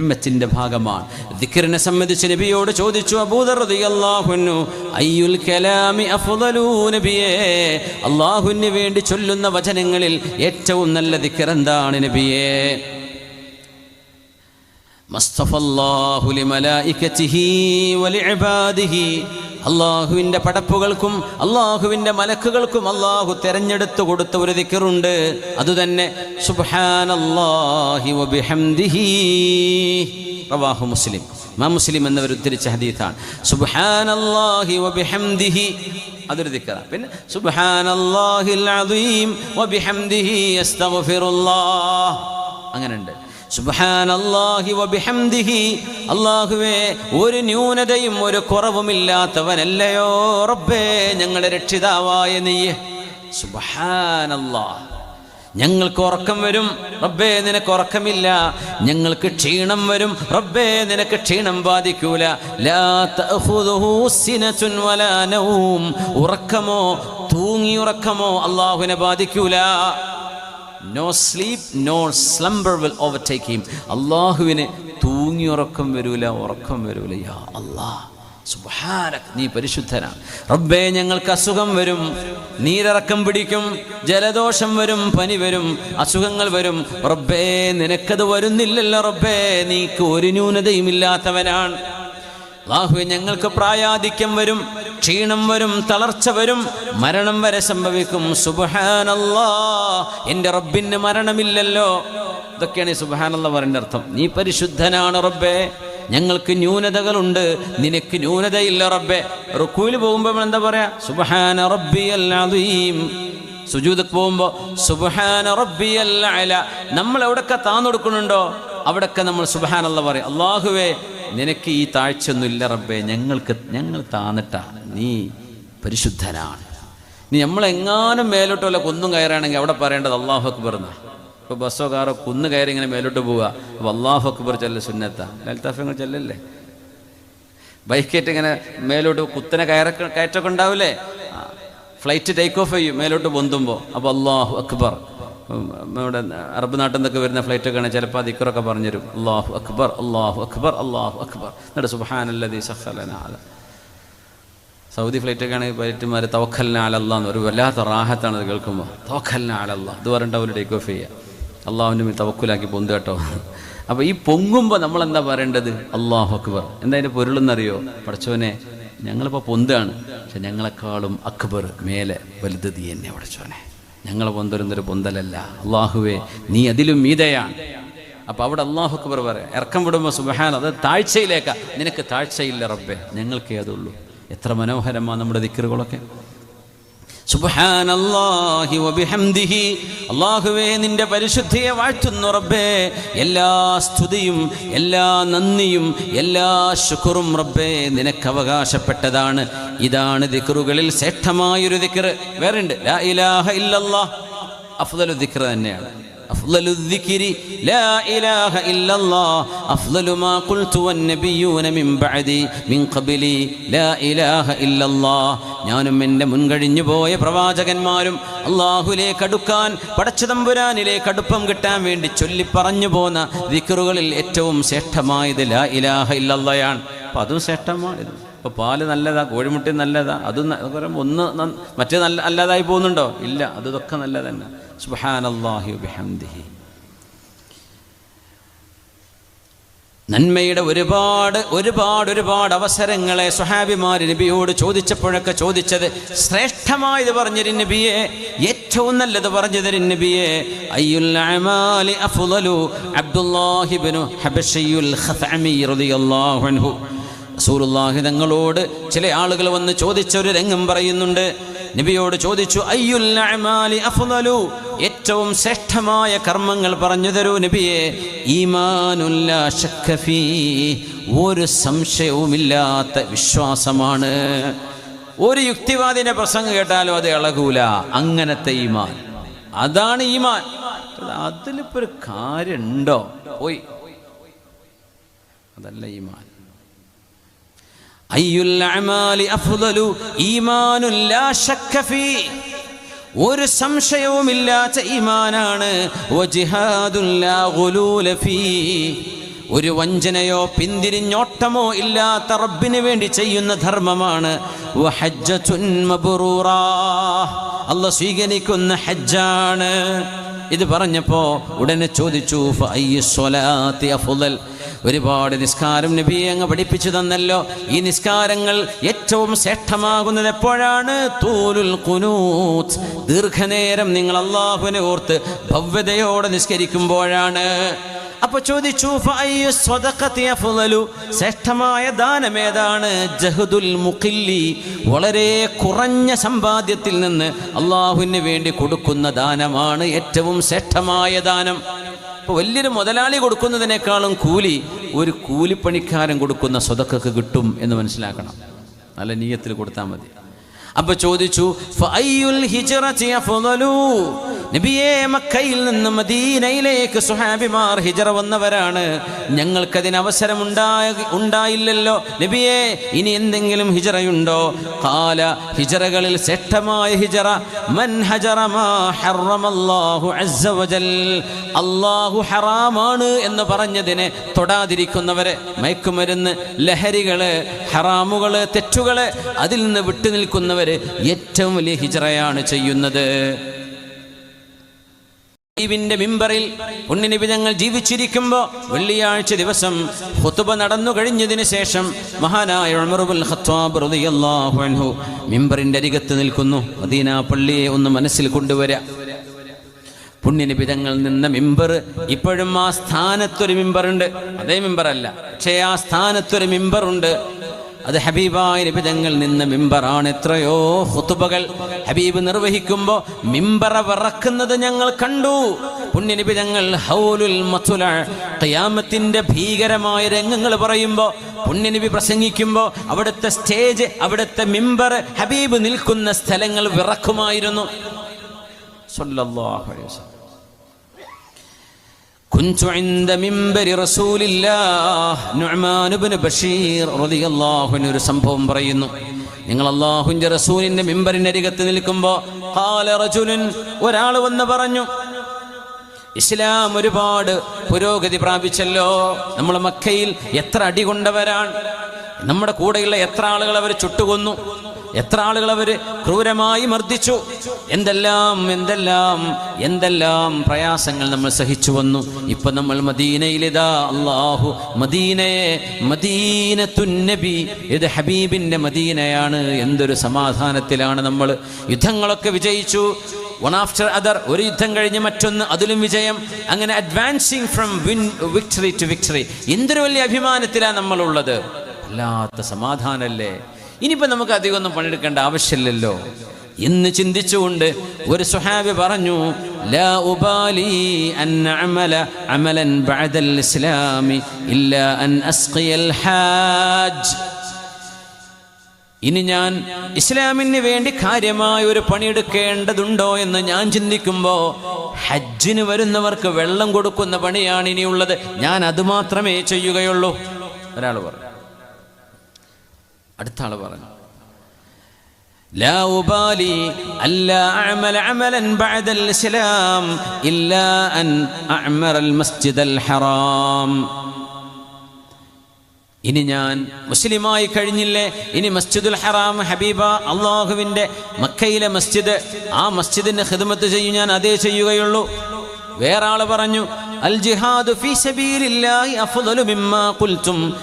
ഉമ്മത്തിന്റെ ഭാഗമാണ്. ദിക്കറിനെ സംബന്ധിച്ച് നബിയോട് ചോദിച്ചു അബൂദർ റളിയല്ലാഹുന്നു അയ്യുൽ കലാമി അഫ്ദലു വേണ്ടി ചൊല്ലുന്ന വചനങ്ങളിൽ ഏറ്റവും നല്ല ദിക്കർ എന്താണ് നബിയേ? മസ്തഫല്ലാഹു ലിമലായികതിഹി വലിഇബാദിഹി അള്ളാഹുവിന്റെ പടപ്പുകൾക്കും അള്ളാഹുവിന്റെ മലക്കുകൾക്കും അള്ളാഹു തെരഞ്ഞെടുത്തു കൊടുത്ത ഒരു ദിക്കറുണ്ട്. അതുതന്നെ മുസ്ലിം. മുസ്ലിം എന്നവർ ഉദ്ധരിച്ച ഹദീത്താണ് വബിഹംദിഹി. അതൊരു പിന്നെ സുബ്ഹാനല്ലാഹിൽ അദീം വബിഹംദിഹി അസ്തഗ്ഫിറുല്ലാഹ് അങ്ങനെയുണ്ട്. അല്ലാഹുവേ ഒരു ന്യൂനതയും ഒരു കുറവുമില്ലാത്തവനല്ലയോ റബ്ബേ ഞങ്ങളുടെ രക്ഷിതാവായ നീയെ സുബ്ഹാനല്ലാഹ് ഞങ്ങൾക്ക് ഉറക്കം വരും റബ്ബേ നിനക്ക് ഉറക്കമില്ല. ഞങ്ങൾക്ക് ക്ഷീണം വരും റബ്ബേ നിനക്ക് ക്ഷീണം ബാധിക്കൂല. നൗം. ഉറക്കമോ തൂങ്ങി ഉറക്കമോ അള്ളാഹുവിനെ ബാധിക്കൂല. No sleep no slumber will overtake him അള്ളാഹുവിന് തൂങ്ങി ഉറക്കം വരൂല ഉറക്കം വരൂല. യാ അല്ലാ നീ പരിശുദ്ധനാണ് റബ്ബേ ഞങ്ങൾക്ക് അസുഖം വരും. നീരിറക്കം പിടിക്കും ജലദോഷം വരും പനി വരും അസുഖങ്ങൾ വരും. റബ്ബേ നിനക്കത് വരുന്നില്ലല്ലോ റബ്ബേ. നീക്ക് ഒരു ന്യൂനതയും ഇല്ലാത്തവനാണ് അള്ളാഹുവെ ഞങ്ങൾക്ക് പ്രായാധിക്യം വരും ക്ഷീണം വരും തളർച്ച വരും മരണം വരെ സംഭവിക്കും. സുബഹാനല്ലാ എന്റെ റബ്ബിന് മരണമില്ലല്ലോ. ഇതൊക്കെയാണ് ഈ സുബഹാനല്ല പറയുന്ന അർത്ഥം. നീ പരിശുദ്ധനാണ് റബ്ബേ. ഞങ്ങൾക്ക് ന്യൂനതകളുണ്ട്. നിനക്ക് ന്യൂനതയില്ല റബ്ബെ. റുക്കൂൽ പോകുമ്പോൾ എന്താ പറയാ? സുബഹാന റബ്ബി അല്ലാതെയും സുജൂതക്ക് പോകുമ്പോൾ സുബഹാന റബ്ബി അല്ല നമ്മൾ എവിടൊക്കെ താന്നൊടുക്കുന്നുണ്ടോ അവിടൊക്കെ നമ്മൾ സുബഹാനല്ല പറയും. അള്ളാഹുവേ നിനക്ക് ഈ താഴ്ചയൊന്നുമില്ല റബ്ബേ. ഞങ്ങൾക്ക് ഞങ്ങൾ താന്നിട്ടാണ് നീ പരിശുദ്ധനാണ്. നീ നമ്മളെങ്ങാനും മേലോട്ട് വല്ല കുന്നും കയറുകയാണെങ്കിൽ അവിടെ പറയേണ്ടത് അള്ളാഹു അക്ബർ എന്നാ ഇപ്പോൾ ബസ്സോ കാറോ കുന്ന് കയറി ഇങ്ങനെ മേലോട്ട് പോവുക. അപ്പോൾ അള്ളാഹു അക്ബർ ചെല്ല സുന്നത്ത. ലൽത്താഫങ്ങൾ ചെല്ലല്ലേ? ബൈക്കേറ്റ് ഇങ്ങനെ മേലോട്ട് കുത്തനെ കയറ കയറ്റൊക്കെ ഉണ്ടാവില്ലേ ഫ്ലൈറ്റ് ടേക്ക് ഓഫ് ചെയ്യും മേലോട്ട് പൊന്തുമ്പോൾ അപ്പോൾ അള്ളാഹു അക്ബർ. നമ്മുടെ അറബ് നാട്ടിൽ നിന്നൊക്കെ വരുന്ന ഫ്ലൈറ്റൊക്കെ ആണെങ്കിൽ ചിലപ്പോൾ അത് ഇക്കറൊക്കെ പറഞ്ഞുതരും. അള്ളാഹു അക്ബർ അള്ളാഹു അക്ബർ അള്ളാഹു അക്ബർ. എന്നിട്ട് സുബാനല്ലതി സഹലനാല സൗദി ഫ്ലൈറ്റൊക്കെ ആണെങ്കിൽ പൈലറ്റുമാർ തവക്കലിന ആലല്ലാന്ന് ഒരു വല്ലാത്ത റാഹത്താണ് അത് കേൾക്കുമ്പോൾ. തവക്കലിന ആലല്ല ഇത് പറഞ്ഞിട്ട് അവർ ടേക്ക് ഓഫ് ചെയ്യുക അള്ളാഹുവിന്റെ മേൽ തവക്കുലാക്കി പൊന്തു കേട്ടോ. അപ്പോൾ ഈ പൊങ്ങുമ്പോൾ നമ്മൾ എന്താ പറയേണ്ടത്? അള്ളാഹു അക്ബർ. എന്താ അതിന്റെ പൊരുളെന്നറിയോ പഠിച്ചവനെ ഞങ്ങളിപ്പോൾ പൊന്താണ് പക്ഷെ ഞങ്ങളെക്കാളും അക്ബർ മേലെ വലുത് എന്നെ പഠിച്ചവനെ. ഞങ്ങളെ പൊന്തരുന്നൊരു പൊന്തലല്ല. അള്ളാഹുവേ നീ അതിലും മീതയാണ്. അപ്പൊ അവിടെ അള്ളാഹു അക്ബർ പറയാം ഇറക്കം വിടുമ്പോൾ സുബഹാൻ അത് താഴ്ചയിലേക്കാ. നിനക്ക് താഴ്ചയില്ല റബ്ബെ ഞങ്ങൾക്കേ അതുള്ളൂ. എത്ര മനോഹരമാണ് നമ്മുടെ ദിക്കറുകളൊക്കെ സുബ്ഹാനല്ലാഹി വബിഹംദിഹി. അല്ലാഹുവേ നിന്റെ പരിശുദ്ധിയെ വാഴ്ത്തുന്നു റബ്ബേ. എല്ലാ സ്തുതിയും എല്ലാ നന്ദിയും എല്ലാ ശുക്റും റബ്ബേ നിനക്ക് അവകാശപ്പെട്ടതാണ്. ഇതാണ് ദിക്റുകളിൽ ശ്രേഷ്ഠമായൊരു ദിക്ർ വേറെ ഉണ്ട് ലാ ഇലാഹ ഇല്ലല്ലാഹ്. അഫ്ദലു ദിക്ർ തന്നെയാണ്. أفضل الذكر لا إله إلا الله أفضل ما قلت والنبيون من بعدي من قبلي لا إله إلا الله ഞാനും എൻ്റെ മുൻകഴിഞ്ഞു പോയ പ്രവാചകന്മാരും അള്ളാഹുലേക്ക് അടുക്കാൻ പടച്ചതമ്പുരാനിലേക്ക് അടുപ്പം കിട്ടാൻ വേണ്ടി ചൊല്ലി പറഞ്ഞു പോന്ന ദിക്കറുകളിൽ ഏറ്റവും ശ്രേഷ്ഠമായത് ലാ ഇലാഹ ഇല്ലല്ലയാണ് അപ്പം അതും ശ്രേഷ്ഠമാണിത് ഇപ്പോൾ പാൽ നല്ലതാ കോഴിമുട്ടി നല്ലതാ അത് പറയുമ്പോൾ ഒന്ന് മറ്റേ നല്ല അല്ലാതായി പോകുന്നുണ്ടോ? ഇല്ല അതൊക്കെ നല്ലത് തന്നെ. സുബാനല്ലാഹി ബിഹംദിഹി നന്മയുടെ ഒരുപാട് ഒരുപാട് ഒരുപാട് അവസരങ്ങളെ സുഹാബിമാർ നബിയോട് ചോദിച്ചപ്പോഴൊക്കെ ചോദിച്ചത് ശ്രേഷ്ഠമായത് പറഞ്ഞൊരു നബിയെ ഏറ്റവും നല്ലത് പറഞ്ഞു നബിയെ അബ്ദുല്ലാഹിബ്നു ഖസഅമി റളിയല്ലാഹു അൻഹു. റസൂലുള്ളാഹി തങ്ങളോട് ചില ആളുകൾ വന്ന് ചോദിച്ച ഒരു രംഗം പറയുന്നുണ്ട്. നബിയോട് ചോദിച്ചു അയ്യുൽ അഅമാലി അഫ്ദലു? ഏറ്റവും ശ്രേഷ്ഠമായ കർമ്മങ്ങൾ പറഞ്ഞു തരൂ നബിയെ. ഈമാനുല്ലാ ഫീ. ഒരു സംശയവുമില്ലാത്ത വിശ്വാസമാണ്. ഒരു യുക്തിവാദിന്റെ പ്രസംഗം കേട്ടാലും അത് ഇളകൂല. അങ്ങനത്തെ ഈമാൻ. അതാണ് ഈമാൻ. അതിലിപ്പോ ഒരു കാര്യമുണ്ടോ പോയി. അതല്ല ഈമാൻ അയ്യുൽ അഅമാലി അഫ്ളലു ഈമാനുൻ ലാ ശക്ക ഫീ ഒരു സംശയവുമില്ലാത്ത ഈമാനാണ്. ഒരു വഞ്ചനയോ പിന്തിരിഞ്ഞോട്ടമോ ഇല്ലാത്ത റബ്ബിന് വേണ്ടി ചെയ്യുന്ന ധർമ്മമാണ്. അല്ല സ്വീകരിക്കുന്ന ഹജ്ജാണ്. ഇത് പറഞ്ഞപ്പോ ഉടനെ ചോദിച്ചു ഒരുപാട് നിസ്കാരം നബി അങ്ങ് പഠിപ്പിച്ചു തന്നല്ലോ. ഈ നിസ്കാരങ്ങൾ ഏറ്റവും ശ്രേഷ്ഠമാകുന്നത് എപ്പോഴാണ്? തൂലുൽ കുനൂത്ത് ദീർഘനേരം നിങ്ങൾ അള്ളാഹുവിനെ ഓർത്ത് ഭവ്യതയോടെ നിസ്കരിക്കുമ്പോഴാണ്. അപ്പൊ ചോദിച്ചു ശ്രേഷ്ഠമായ ദാനം ഏതാണ്? ജഹദുൽ മുഖില്ലി. വളരെ കുറഞ്ഞ സമ്പാദ്യത്തിൽ നിന്ന് അള്ളാഹുവിന് വേണ്ടി കൊടുക്കുന്ന ദാനമാണ് ഏറ്റവും ശ്രേഷ്ഠമായ ദാനം. ഇപ്പോൾ വലിയൊരു മുതലാളി കൊടുക്കുന്നതിനേക്കാളും കൂലി ഒരു കൂലിപ്പണിക്കാരൻ കൊടുക്കുന്ന സ്വതക്കൊക്കെ കിട്ടും എന്ന് മനസ്സിലാക്കണം. നല്ല നീയത്തിൽ കൊടുത്താൽ മതി. അപ്പൊ ചോദിച്ചു നബിയേ മക്കയിൽ നിന്ന് മദീനയിലേക്ക് സുഹാബിമാർ ഹിജറ വന്നവരാണ്. ഞങ്ങൾക്കതിന് അവസരം ഉണ്ടായ ഉണ്ടായില്ലല്ലോ. നബിയേ ഇനി എന്തെങ്കിലും ഹിജറയുണ്ടോ? കാല ഹിജറകളിൽ ശ്രേഷ്ഠമായ ഹിജറ. മൻ അള്ളാഹു ഹറാമാണ് എന്ന് പറഞ്ഞതിനെ തൊടാതിരിക്കുന്നവരെ മയക്കുമരുന്ന് ലഹരികൾ ഹറാമുകൾ തെറ്റുകൾ അതിൽ നിന്ന് വിട്ടുനിൽക്കുന്നവര് ഏറ്റവും വലിയ ഹിജറയാണ് ചെയ്യുന്നത്. ഹബീബിന്റെ മിമ്പറിൽ ഉണ്ണി ഞങ്ങൾ ജീവിച്ചിരിക്കുമ്പോൾ വെള്ളിയാഴ്ച ദിവസം ഹുത്തുബ നടന്നു കഴിഞ്ഞതിന് ശേഷം മഹാനായ ഉമറുൽ ഖത്താബ് റളിയല്ലാഹു അൻഹു മിമ്പറിന്റെ അരികത്ത് നിൽക്കുന്നു. മദീന പള്ളിയെ ഒന്ന് മനസ്സിൽ കൊണ്ടുവരാ. പുണ്യനിബിതങ്ങൾ നിന്ന മിമ്പർ ഇപ്പോഴും ആ സ്ഥാനത്തൊരു മിമ്പറുണ്ട്. അതേ മിമ്പറല്ല. പക്ഷേ ആ സ്ഥാനത്തൊരു മിമ്പറുണ്ട്. അത് ഹബീബായ നിബിതങ്ങൾ നിന്ന് മിമ്പറാണ് എത്രയോ ഹുത്തുബകൾ ഹബീബ് നിർവഹിക്കുമ്പോൾ മിമ്പറ വിറക്കുന്നത് ഞങ്ങൾ കണ്ടു. പുണ്യനിബിതങ്ങൾ ഹൗലുൽ മത്തുല ഖിയാമത്തിന്റെ ഭീകരമായ രംഗങ്ങൾ പറയുമ്പോൾ പുണ്യനിബി പ്രസംഗിക്കുമ്പോൾ അവിടുത്തെ സ്റ്റേജ് അവിടുത്തെ മിമ്പർ ഹബീബ് നിൽക്കുന്ന സ്ഥലങ്ങൾ വിറക്കുമായിരുന്നു. സല്ലല്ലാഹു അലൈഹി വസല്ലം. كنت عند منبر رسول الله نعمان بن ബഷീർ റളിയല്ലാഹു അൻഹു ഒരു സംഭവം പറയുന്നു നിങ്ങൾ അള്ളാഹുവിന്റെ റസൂലിന്റെ മിമ്പറിന്റെ അരികത്ത് നിൽക്കുമ്പോൾ ഖാല റജുലുൻ ഒരാൾ വന്ന് പറഞ്ഞു ഇസ്ലാം ഒരുപാട് പുരോഗതി പ്രാപിച്ചല്ലോ നമ്മൾ മക്കയിൽ എത്ര അടി കൊണ്ടവരാണ് നമ്മുടെ കൂടെയുള്ള എത്ര ആളുകൾ അവർ ചുട്ടുകൊന്നു എത്ര ആളുകൾ അവർ ക്രൂരമായി മർദ്ദിച്ചു? എന്തെല്ലാം എന്തെല്ലാം എന്തെല്ലാം പ്രയാസങ്ങൾ നമ്മൾ സഹിച്ചു വന്നു? ഇപ്പൊ നമ്മൾ മദീനയിലിതാ അള്ളാഹു മദീനയെ മദീനത്തുന്നബി ഇത് ഹബീബിന്റെ മദീനയാണ് എന്തൊരു സമാധാനത്തിലാണ് നമ്മൾ. യുദ്ധങ്ങളൊക്കെ വിജയിച്ചു. വൺ ആഫ്റ്റർ അതർ ഒരു യുദ്ധം കഴിഞ്ഞ് മറ്റൊന്ന് അതിലും വിജയം. അങ്ങനെ advancing from win victory to victory എന്തൊരു വലിയ അഭിമാനത്തിലാണ് നമ്മളുള്ളത്. വല്ലാത്ത സമാധാനല്ലേ? ഇനിയിപ്പോൾ നമുക്ക് അധികം ഒന്നും പണിയെടുക്കേണ്ട ആവശ്യമില്ലല്ലോ. എന്ന് ചിന്തിച്ചുകൊണ്ട് ഒരു സുഹാബി പറഞ്ഞു ലാ ഉബാലി അൻ അമല അമലൻ ബഅദൽ ഇസ്ലാമി അൻ അസ്ഖിയൽ ഇനി ഞാൻ ഇസ്ലാമിന് വേണ്ടി കാര്യമായ ഒരു പണിയെടുക്കേണ്ടതുണ്ടോ എന്ന് ഞാൻ ചിന്തിക്കുമ്പോൾ ഹജ്ജിന് വരുന്നവർക്ക് വെള്ളം കൊടുക്കുന്ന പണിയാണ് ഇനിയുള്ളത്. ഞാൻ അത് മാത്രമേ ചെയ്യുകയുള്ളൂ. ഒരാൾ പറഞ്ഞു. അടുത്ത ആൾ പറഞ്ഞു لا أبالي ألا أعمل عملا بعد الإسلام إلا أن أعمر المسجد الحرام ഇനി ഞാൻ മുസ്ലിമായി കഴിഞ്ഞില്ലേ ഇനി മസ്ജിദുൽ ഹറാം ഹബീബ അള്ളാഹുവിൻ്റെ മക്കയിലെ മസ്ജിദ് ആ മസ്ജിദിന്റെ ഖിദ്മത്ത് ചെയ്യും ഞാൻ അതേ ചെയ്യുകയുള്ളൂ വേറെ ആള് പറഞ്ഞു അൽ ജിഹാദു ഫീ ഖുൽതും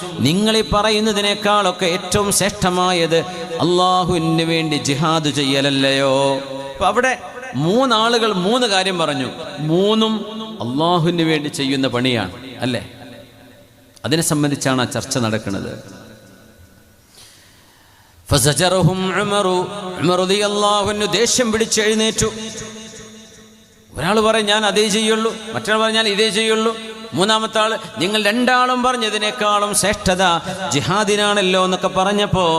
പറയുന്നതിനേക്കാളൊക്കെ ഏറ്റവും ശ്രേഷ്ഠമായത് അള്ളാഹുവിന് വേണ്ടി ജിഹാദ് ചെയ്യലല്ലയോ? അപ്പൊ അവിടെ മൂന്നാളുകൾ മൂന്ന് കാര്യം പറഞ്ഞു. മൂന്നും അള്ളാഹുവിന് വേണ്ടി ചെയ്യുന്ന പണിയാണ് അല്ലേ? അതിനെ സംബന്ധിച്ചാണ് ആ ചർച്ച നടക്കുന്നത്. ദേഷ്യം പിടിച്ച് എഴുന്നേറ്റു. ഒരാൾ പറയും ഞാൻ അതേ ചെയ്യുള്ളൂ. മറ്റൊരാൾ പറഞ്ഞാൽ ഇതേ ചെയ്യുള്ളൂ. മൂന്നാമത്തെ ആൾ നിങ്ങൾ രണ്ടാളും പറഞ്ഞതിനേക്കാളും ശ്രേഷ്ഠത ജിഹാദിനാണല്ലോ എന്നൊക്കെ പറഞ്ഞപ്പോൾ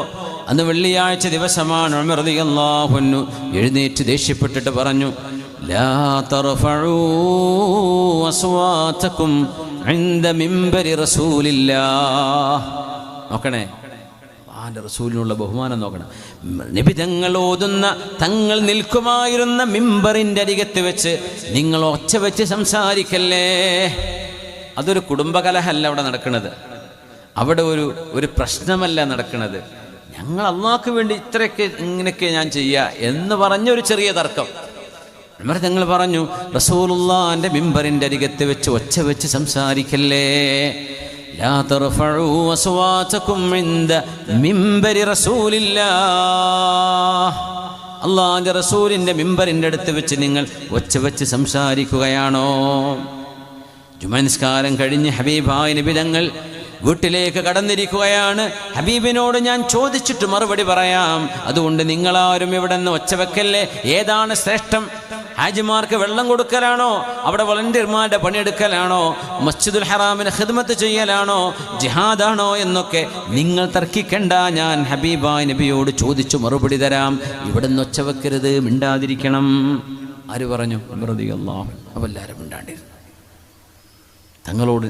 അന്ന് വെള്ളിയാഴ്ച ദിവസമാണ് ഉമർ റളിയല്ലാഹു അൻഹു എഴുന്നേറ്റ് ദേഷ്യപ്പെട്ടിട്ട് പറഞ്ഞു ലാ നോക്കണേ അള്ളാന്റെ റസൂലിനുള്ള ബഹുമാനം നോക്കണം. നബി തങ്ങൾ ഓതുന്ന തങ്ങൾ നിൽക്കുമായിരുന്ന മിമ്പറിന്റെ അരികത്ത് വെച്ച് നിങ്ങൾ ഒച്ച വെച്ച് സംസാരിക്കല്ലേ? അതൊരു കുടുംബകലഹല്ല അവിടെ നടക്കുന്നത്. അവിടെ ഒരു ഒരു പ്രശ്നമല്ല നടക്കുന്നത്. ഞങ്ങൾ അള്ളാഹ്ക്ക് വേണ്ടി ഇത്രയൊക്കെ ഇങ്ങനെയൊക്കെ ഞാൻ ചെയ്യുക എന്ന് പറഞ്ഞ ഒരു ചെറിയ തർക്കം. ഉമർ ഞങ്ങൾ പറഞ്ഞു റസൂലുള്ളാന്റെ മിമ്പറിന്റെ അരികത്ത് വെച്ച് ഒച്ച വെച്ച് സംസാരിക്കല്ലേ? ലാ തർഫഉ عند منبر رسول റസൂലില്ലാഹ്. അള്ളാഹ് റസൂലിന്റെ മിമ്പറിന്റെ അടുത്ത് വെച്ച് നിങ്ങൾ ഒച്ച വെച്ച് സംസാരിക്കുകയാണോ? ജുമൻസ്കാരം കഴിഞ്ഞ് ഹബീബായ നിബിതങ്ങൾ വീട്ടിലേക്ക് കടന്നിരിക്കുകയാണ്. ഹബീബിനോട് ഞാൻ ചോദിച്ചിട്ട് മറുപടി പറയാം. അതുകൊണ്ട് നിങ്ങളാരും ഇവിടെ നിന്ന് ഒച്ചവെക്കല്ലേ ഏതാണ് ശ്രേഷ്ഠം? ഹാജിമാർക്ക് വെള്ളം കൊടുക്കലാണോ? അവിടെ വളണ്ടിയർമാരുടെ പണിയെടുക്കലാണോ? മസ്ജിദുൽ ഹറാമിന് ഹിദ്മത്ത് ചെയ്യലാണോ? ജിഹാദാണോ എന്നൊക്കെ നിങ്ങൾ തർക്കിക്കണ്ട. ഞാൻ ഹബീബ നബിയോട് ചോദിച്ചു മറുപടി തരാം. ഇവിടെ നിന്ന് ഒച്ച വെക്കരുത് മിണ്ടാതിരിക്കണം. ആര് പറഞ്ഞു? എല്ലാവരും മിണ്ടാണ്ടിരുന്നു. തങ്ങളോട്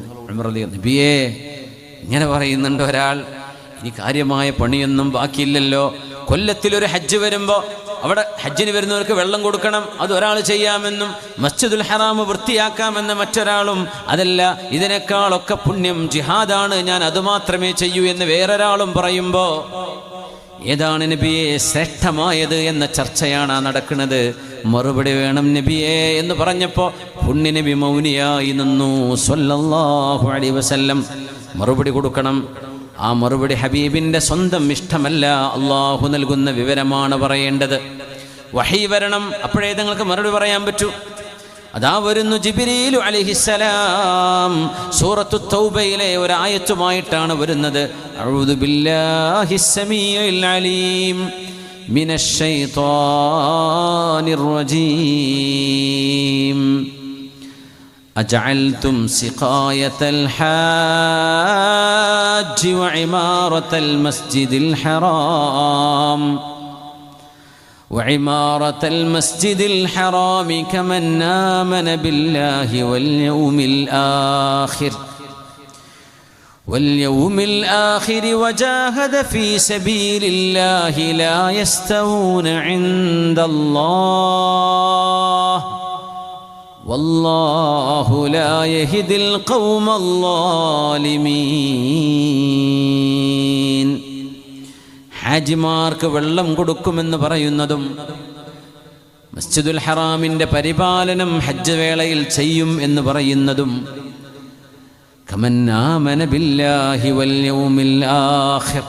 നബിയേ ഇങ്ങനെ പറയുന്നുണ്ട് ഒരാൾ. ഇനി കാര്യമായ പണിയൊന്നും ബാക്കിയില്ലല്ലോ. കൊല്ലത്തിലൊരു ഹജ്ജ് വരുമ്പോൾ അവിടെ ഹജ്ജിന് വരുന്നവർക്ക് വെള്ളം കൊടുക്കണം അത് ഒരാൾ ചെയ്യാമെന്നും മസ്ജിദുൽ ഹറാം വൃത്തിയാക്കാമെന്ന മറ്റൊരാളും അതല്ല ഇതിനേക്കാളൊക്കെ പുണ്യം ജിഹാദാണ് ഞാൻ അതുമാത്രമേ ചെയ്യൂ എന്ന് വേറൊരാളും പറയുമ്പോൾ ഏതാണ് നബിയെ ശ്രേഷ്ഠമായത് എന്ന ചർച്ചയാണ് നടക്കുന്നത്. മറുപടി വേണം നബിയെ എന്ന് പറഞ്ഞപ്പോൾ പുണ്യ നബി മൗനിയായി നിന്നു സ്വല്ലാഹു അലി വസല്ലം. മറുപടി കൊടുക്കണം. ആ മറുപടി ഹബീബിന്റെ സ്വന്തം ഇഷ്ടമല്ല. അള്ളാഹു നൽകുന്ന വിവരമാണ് പറയേണ്ടത്. വഹി വരണം. അപ്പോഴേ നിങ്ങൾക്ക് മറുപടി പറയാൻ പറ്റൂ. അതാ വരുന്നു ജിബിരിലു അലിഹിസലാം സൂറത്തു തൗബയിലെ ഒരായത്തുമായിട്ടാണ് വരുന്നത്. അലീം. أجعلتم سقاية الحاج وعمارة المسجد الحرام وعمارة المسجد الحرام كمن آمن بالله واليوم الآخر واليوم الآخر وجاهد في سبيل الله لا يستوون عند الله والله لا يهدي القوم الظالمين ഹാജിമാർക്ക് വെള്ളം കൊടുക്കുമെന്ന് പറയുന്നതും മസ്ജിദുൽ ഹറാമിൻ്റെ പരിപാലനം ഹജ്ജ് വേളയിൽ ചെയ്യും എന്ന് പറയുന്നതും കമന്നാമന ബില്ലാഹി വൽ യൗമിൽ ആഖിർ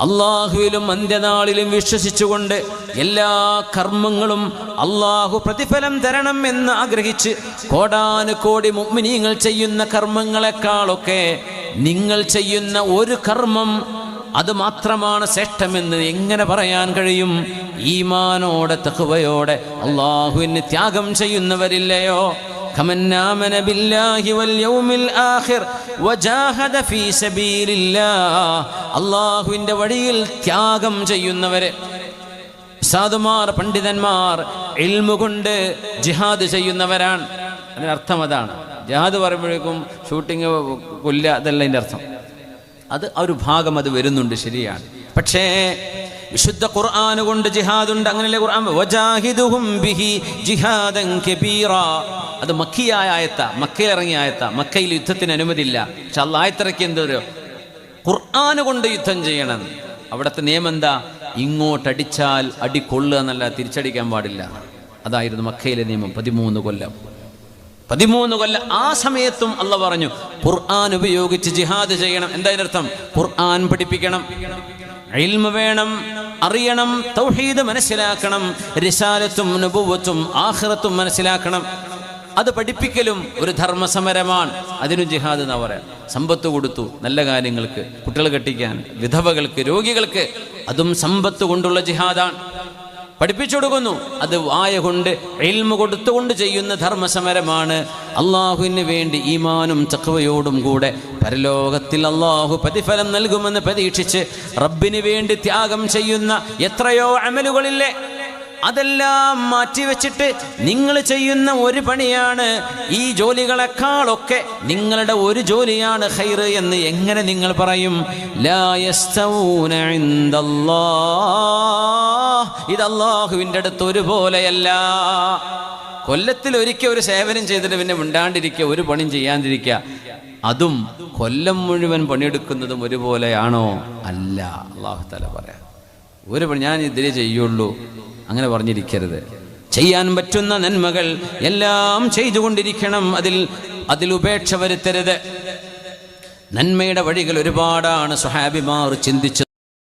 അള്ളാഹുവിലും അന്ത്യനാളിലും വിശ്വസിച്ചുകൊണ്ട് എല്ലാ കർമ്മങ്ങളും അള്ളാഹു പ്രതിഫലം തരണം എന്ന് ആഗ്രഹിച്ച് കോടാനുകോടി മുഗ്മിനീങ്ങൾ ചെയ്യുന്ന കർമ്മങ്ങളെക്കാളൊക്കെ നിങ്ങൾ ചെയ്യുന്ന ഒരു കർമ്മം അത് മാത്രമാണ് ശ്രേഷ്ഠമെന്ന് എങ്ങനെ പറയാൻ കഴിയും? ഈമാനോടെ തഖ്വയോടെ അള്ളാഹുവിന് ത്യാഗം ചെയ്യുന്നവരില്ലയോ? كمن آمن بالله واليوم الآخر وجاهد في سبيل الله അള്ളാഹുവിൻ്റെ വഴിയിൽ ത്യാഗം ചെയ്യുന്നവരെ സാധുമാർ പണ്ഡിതന്മാർ ഇൽമു കൊണ്ട് ജിഹാദ് ചെയ്യുന്നവരാണ് അതിൻ്റെ അർത്ഥം അതാണ് ജിഹാദ് പറയുമ്പോഴേക്കും ഷൂട്ടിങ് കൊല്ല അതല്ല അതിൻ്റെ അർത്ഥം അത് ആ ഒരു ഭാഗം അത് വരുന്നുണ്ട് ശരിയാണ് പക്ഷേ വിശുദ്ധ ഖുർആൻ കൊണ്ട് ജിഹാദുണ്ട്. അങ്ങനെയല്ലേ ഖുർആൻ വജാഹിദുഹും ബിഹി ജിഹാദൻ കബീറ. അത് മക്കിയായ ആയത്ത. മക്കയിൽ ഇറങ്ങിയ ആയത്ത. മക്കയിൽ യുദ്ധത്തിന് അനുമതിയില്ല. പക്ഷെ അല്ല ആയത്തിറക്കി എന്തോ ഖുർആൻ കൊണ്ട് യുദ്ധം ചെയ്യണം. അവിടുത്തെ നിയമം എന്താ? ഇങ്ങോട്ടടിച്ചാൽ അടി കൊള്ളുക എന്നല്ല തിരിച്ചടിക്കാൻ പാടില്ല. അതായിരുന്നു മക്കയിലെ നിയമം. പതിമൂന്ന് കൊല്ലം. പതിമൂന്ന് കൊല്ലം. ആ സമയത്തും അല്ല പറഞ്ഞു ഖുർആൻ ഉപയോഗിച്ച് ജിഹാദ് ചെയ്യണം. എന്താ അർത്ഥം ഖുർആൻ പഠിപ്പിക്കണം. ഇൽമ വേണം അറിയണം തൗഹീദ് മനസ്സിലാക്കണം റിസാലത്തും നുപൂവത്തും ആഹ്റത്തും മനസ്സിലാക്കണം. അത് പഠിപ്പിക്കലും ഒരു ധർമ്മസമരമാണ്. അതിനു ജിഹാദ് എന്നാ പറയാം. സമ്പത്ത് കൊടുത്തു നല്ല കാര്യങ്ങൾക്ക് കുട്ടികൾ കെട്ടിക്കാൻ വിധവകൾക്ക് രോഗികൾക്ക് അതും സമ്പത്ത് കൊണ്ടുള്ള ജിഹാദാണ്. പഠിപ്പിച്ചു കൊടുക്കുന്നു അത് വായ കൊണ്ട് എൽമ കൊടുത്തുകൊണ്ട് ചെയ്യുന്ന ധർമ്മസമരമാണ്. അള്ളാഹുവിന് വേണ്ടി ഈമാനും ചക്കവയോടും കൂടെ പരലോകത്തിൽ അള്ളാഹു പ്രതിഫലം നൽകുമെന്ന് പ്രതീക്ഷിച്ച് റബ്ബിന് വേണ്ടി ത്യാഗം ചെയ്യുന്ന എത്രയോ അമലുകളില്ലേ? അതെല്ലാം മാറ്റിവെച്ചിട്ട് നിങ്ങൾ ചെയ്യുന്ന ഒരു പണിയാണ് ഈ ജോലികളെക്കാളൊക്കെ നിങ്ങളുടെ ഒരു ജോലിയാണ് ഹൈർ എന്ന് എങ്ങനെ നിങ്ങൾ പറയും? ലാ യസ്തവൂന ഇൻദല്ലാഹ്. ഇത് അള്ളാഹുവിന്റെ അടുത്ത് ഒരുപോലെയല്ല. കൊല്ലത്തിൽ ഒരിക്കൽ ഒരു സേവനം ചെയ്തിട്ട് പിന്നെ മിണ്ടാണ്ടിരിക്കുക ഒരു പണിയും ചെയ്യാണ്ടിരിക്കുക. അതും കൊല്ലം മുഴുവൻ പണിയെടുക്കുന്നതും ഒരുപോലെയാണോ? അല്ല അള്ളാഹു തല പറയാം. ഒരു പണി ഞാൻ ഇതിലേ ചെയ്യുള്ളൂ. അങ്ങനെ പറഞ്ഞിരിക്കരുത്. ചെയ്യാൻ പറ്റുന്ന നന്മകൾ എല്ലാം ചെയ്തുകൊണ്ടിരിക്കണം അതിൽ ഉപേക്ഷ വരുത്തരുത്. നന്മയുടെ വഴികൾ ഒരുപാടാണ് സുഹാബിമാർ ചിന്തിച്ചത്.